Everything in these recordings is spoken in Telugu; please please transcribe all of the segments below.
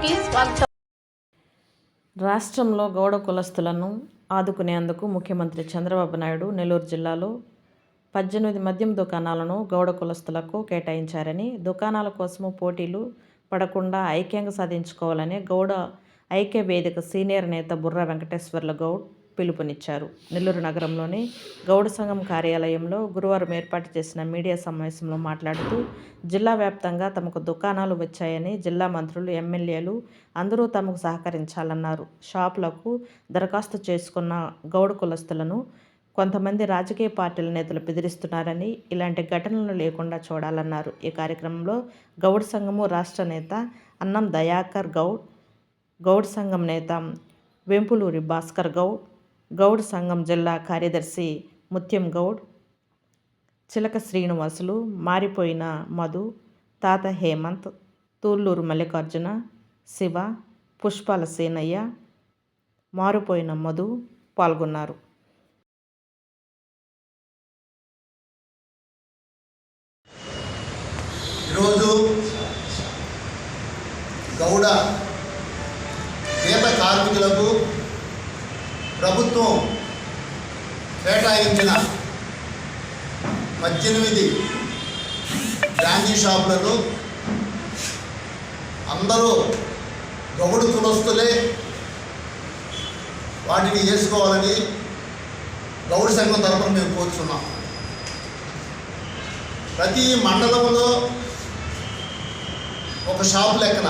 స్వాగతం రాష్ట్రంలో గౌడ కులస్తులను ఆదుకునేందుకు ముఖ్యమంత్రి చంద్రబాబు నాయుడు నెల్లూరు జిల్లాలో పద్దెనిమిది మద్యం దుకాణాలను గౌడ కులస్తులకు కేటాయించారని దుకాణాల కోసము పోటీలు పడకుండా ఐక్యంగా సాధించుకోవాలని గౌడ ఐక్య వేదిక సీనియర్ నేత బుర్రా వెంకటేశ్వర్ల గౌడ్ పిలుపునిచ్చారు. నెల్లూరు నగరంలోని గౌడ సంఘం కార్యాలయంలో గురువారం ఏర్పాటు చేసిన మీడియా సమావేశంలో మాట్లాడుతూ జిల్లా వ్యాప్తంగా తమకు దుకాణాలు వచ్చాయని జిల్లా మంత్రులు ఎమ్మెల్యేలు అందరూ తమకు సహకరించాలన్నారు. షాపులకు దరఖాస్తు చేసుకున్న గౌడ కులస్తులను కొంతమంది రాజకీయ పార్టీల నేతలు బెదిరిస్తున్నారని ఇలాంటి ఘటనలు లేకుండా చూడాలన్నారు. ఈ కార్యక్రమంలో గౌడ్ సంఘము రాష్ట్ర నేత అన్నం దయాకర్ గౌడ్ గౌడ్ సంఘం నేత వెంపులూరి భాస్కర్ గౌడ్ గౌడ్ సంఘం జిల్లా కార్యదర్శి ముత్యం గౌడ్ చిలక శ్రీనివాసులు మారిపోయిన మధు తాత హేమంత్ తూళ్ళూరు మల్లికార్జున శివ పుష్పాల సేనయ్య మారిపోయిన మధు పాల్గొన్నారు. ఈరోజు గౌడ పేద కార్మికులకు ప్రభుత్వం కేటాయించిన పద్దెనిమిది బ్రాండీ షాపులలో అందరూ గౌడు కులస్తులే వాటిని చేసుకోవాలని గౌడు సంఘం తరఫున మేము కోరుచున్నాం. ప్రతి మండలంలో ఒక షాప్ లెక్కన.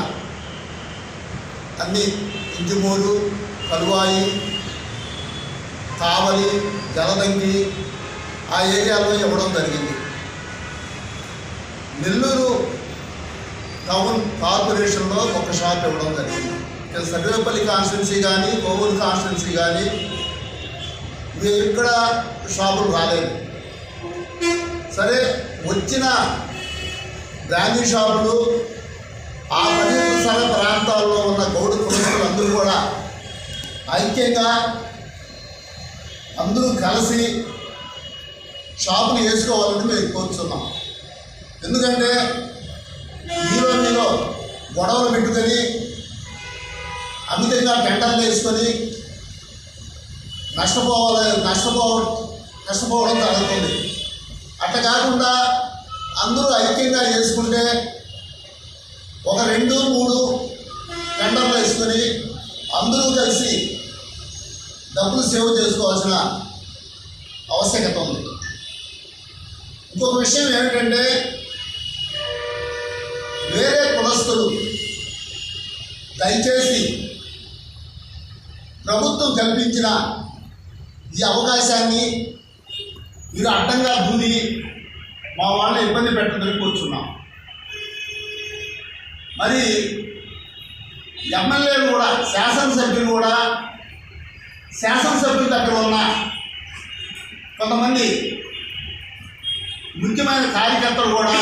అన్ని ఇంటిమూరు కలువాయి కావలి జలదంగి ఆ ఏరియాలో ఇవ్వడం జరిగింది. నెల్లూరు టౌన్ కార్పొరేషన్లో ఒక షాప్ ఇవ్వడం జరిగింది. ఇక్కడ సర్వేపల్లి కాన్స్టిట్యున్సీ కానీ కోవూరు కాన్స్టిట్యున్సీ కానీ ఇవి ఇక్కడ షాపులు రాలేదు. సరే వచ్చిన బ్రాంచీ షాపులు ఆ పరిసర ప్రాంతాల్లో ఉన్న గౌడ కులస్తులు అందరూ కూడా ఐక్యంగా అందరూ కలిసి షాపులు వేసుకోవాలని మేము కోరుతున్నాం ఎందుకంటే మీలో మీలో గొడవలు పెట్టుకొని అమితంగా టెండర్లు వేసుకొని నష్టపోవాలి నష్టపోవడం నష్టపోవడం జరుగుతుంది. అట్లా కాకుండా అందరూ ఐక్యంగా చేసుకుంటే ఒక రెండు మూడు టెండర్లు వేసుకొని అందరూ కలిసి డబ్బులు సేవ్ చేసుకోవాల్సిన ఆవశ్యకత ఉంది. ఇంకొక విషయం ఏమిటంటే వేరే కులస్తులు దయచేసి ప్రభుత్వం కల్పించిన ఈ అవకాశాన్ని మీరు అడ్డంగా దూరి మా వాళ్ళని ఇబ్బంది పెట్టదని కూర్చున్నాం. మరి ఎమ్మెల్యేలు కూడా శాసనసభ్యులు కూడా శాసనసభ్యుల దగ్గర ఉన్న కొంతమంది ముఖ్యమైన కార్యకర్తలు కూడా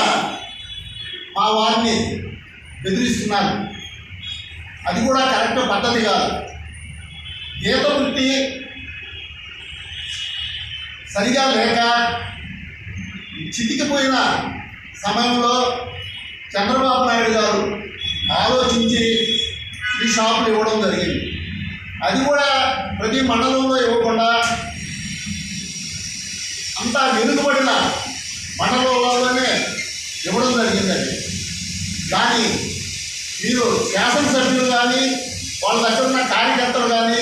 మా వారిని బెదిరిస్తున్నారు. అది కూడా కరెక్ట్ పద్ధతి కాదు. గీత వృత్తి సరిగా లేక చితికిపోయిన సమయంలో చంద్రబాబు నాయుడు గారు ఆలోచించి ఈ షాపులు ఇవ్వడం జరిగింది. అది కూడా ప్రతి మండలంలో ఇవ్వకుండా అంతా వెనుకబడిన మండలంలోనే ఇవ్వడం జరిగిందండి. కానీ మీరు శాసనసభ్యులు కానీ వాళ్ళ దగ్గర ఉన్న కార్యకర్తలు కానీ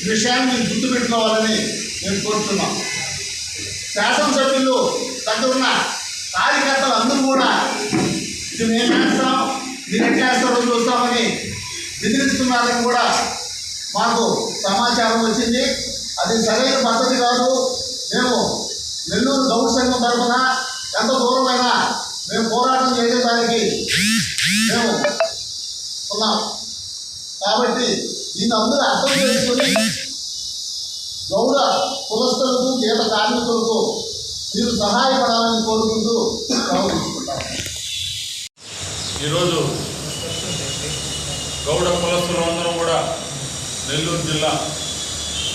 ఈ విషయాన్ని మీరు గుర్తుపెట్టుకోవాలని మేము కోరుతున్నాం. శాసనసభ్యులు దగ్గర ఉన్న కార్యకర్తలు అందరూ కూడా ఇది మేము చేస్తాం మీరు ఎట్లా వేస్తారో చూస్తామని బెదిరిస్తున్నారని కూడా మాకు సమాచారం వచ్చింది. అది సరైన పద్ధతి కాదు. మేము నెల్లూరు గౌడ్ సంఘం తరఫున ఎంత దూరమైనా మేము పోరాటం చేయడానికి మేము ఉన్నాం. కాబట్టి దీన్ని అందరూ అర్థం చేసుకుని గౌడ కులస్తులకు గీత కార్మికులకు మీరు సహాయపడాలని కోరుకుంటూ సెలవు ఈరోజు గౌడ కులస్తులు నెల్లూరు జిల్లా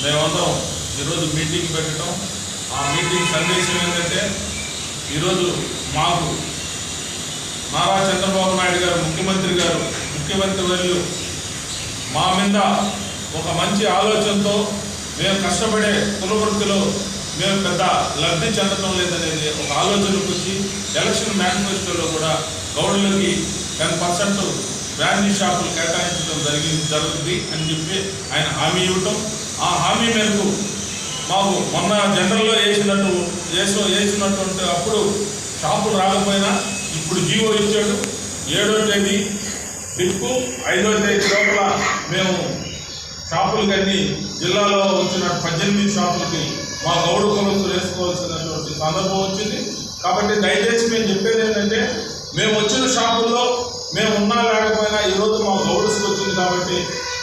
మేమందరం ఈరోజు మీటింగ్ పెట్టడం ఆ మీటింగ్ సందేశం ఏంటంటే ఈరోజు మాకు నారా చంద్రబాబు నాయుడు గారు ముఖ్యమంత్రి గారు ముఖ్యమంత్రి వర్యులు మా మీద ఒక మంచి ఆలోచనతో మేము కష్టపడే కులవృత్తిలో మేము పెద్ద లబ్ధి చెందడం లేదనేది ఒక ఆలోచనకు వచ్చి ఎలక్షన్ మేనిఫెస్టోలో కూడా గౌడులకి టెన్ పర్సెంట్ బ్రాండీ షాపులు కేటాయించడం జరిగింది జరుగుతుంది అని చెప్పి ఆయన హామీ ఇవ్వటం. ఆ హామీ మేరకు మాకు మొన్న జనరల్లో వేసినట్టు వేసిన వేసినటువంటి అప్పుడు షాపులు రాకపోయినా ఇప్పుడు జీవో ఇచ్చాడు. ఏడో తేదీ టిప్పు ఐదో తేదీ లోపల మేము షాపులకన్నీ జిల్లాలో వచ్చిన పద్దెనిమిది షాపులకి మా గౌడు కొలతలు వేసుకోవాల్సినటువంటి సందర్భం వచ్చింది. కాబట్టి దయచేసి మేము చెప్పేది ఏంటంటే మేము వచ్చిన షాపుల్లో మేము ఉన్నా లేకపోయినా ఈరోజు మా గౌడ్స్కి వచ్చింది కాబట్టి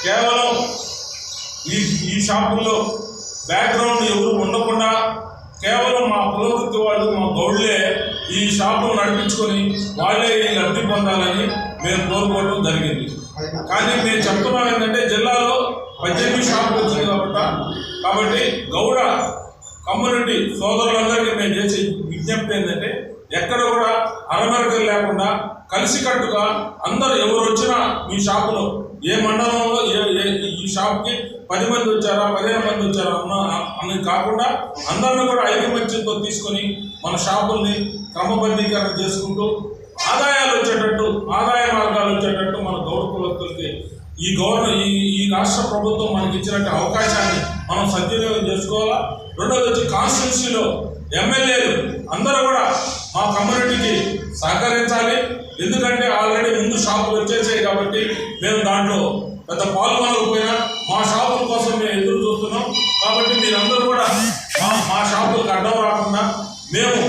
కేవలం ఈ ఈ షాపుల్లో బ్యాక్గ్రౌండ్ ఎవరు ఉండకుండా కేవలం మా కులవృత్తి వాళ్ళు మా గౌళ్ళే ఈ షాపును నడిపించుకొని వాళ్ళే ఈ లబ్ధి పొందాలని మేము కోరుకోవడం జరిగింది. కానీ మేము చెప్తున్నాం ఏంటంటే జిల్లాలో పద్దెనిమిది షాపులు వచ్చింది కాబట్టి కాబట్టి గౌడ కమ్యూనిటీ సోదరులందరికీ మేము చేసే విజ్ఞప్తి ఏంటంటే ఎక్కడ కూడా అరమరకలు లేకుండా కలిసికట్టుగా అందరూ ఎవరు వచ్చినా మీ షాపులో ఏ మండలంలో ఏ ఈ షాప్కి పది మంది వచ్చారా పదిహేను మంది వచ్చారా అన్న అని కాకుండా అందరిని కూడా ఐకమత్యంతో తీసుకొని మన షాపుల్ని క్రమబద్ధీకరణ చేసుకుంటూ ఆదాయాలు వచ్చేటట్టు ఆదాయ మార్గాలు వచ్చేటట్టు మన గౌరవ కులస్తులకి ఈ గవర్నమెంట్ ఈ ఈ రాష్ట్ర ప్రభుత్వం మనకి ఇచ్చినట్టు అవకాశాన్ని మనం సద్వినియోగం చేసుకోవాలా? రెండోది వచ్చి కాన్స్టిట్యున్సీలో ఎమ్మెల్యేలు అందరూ కూడా మా కమ్యూనిటీకి సహకరించాలి. ఎందుకంటే ఆల్రెడీ ముందు షాపులు వచ్చేసాయి కాబట్టి మేము దాంట్లో పెద్ద పాల్గొనకపోయినా మా షాపుల కోసం మేము ఎదురు చూస్తున్నాం. కాబట్టి మీరందరూ కూడా మా మా షాపులకు అడ్డం రాకుండా మేము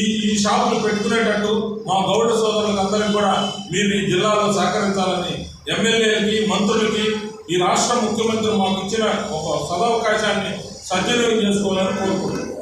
ఈ ఈ షాపులు పెట్టుకునేటట్టు మా గౌడ సోదరులందరికీ కూడా మీరు ఈ జిల్లాలో సహకరించాలని ఎమ్మెల్యేలకి మంత్రులకి ఈ రాష్ట్ర ముఖ్యమంత్రి మాకు ఇచ్చిన ఒక సదవకాశాన్ని సద్వినియోగం చేసుకోవాలని కోరుకుంటున్నాను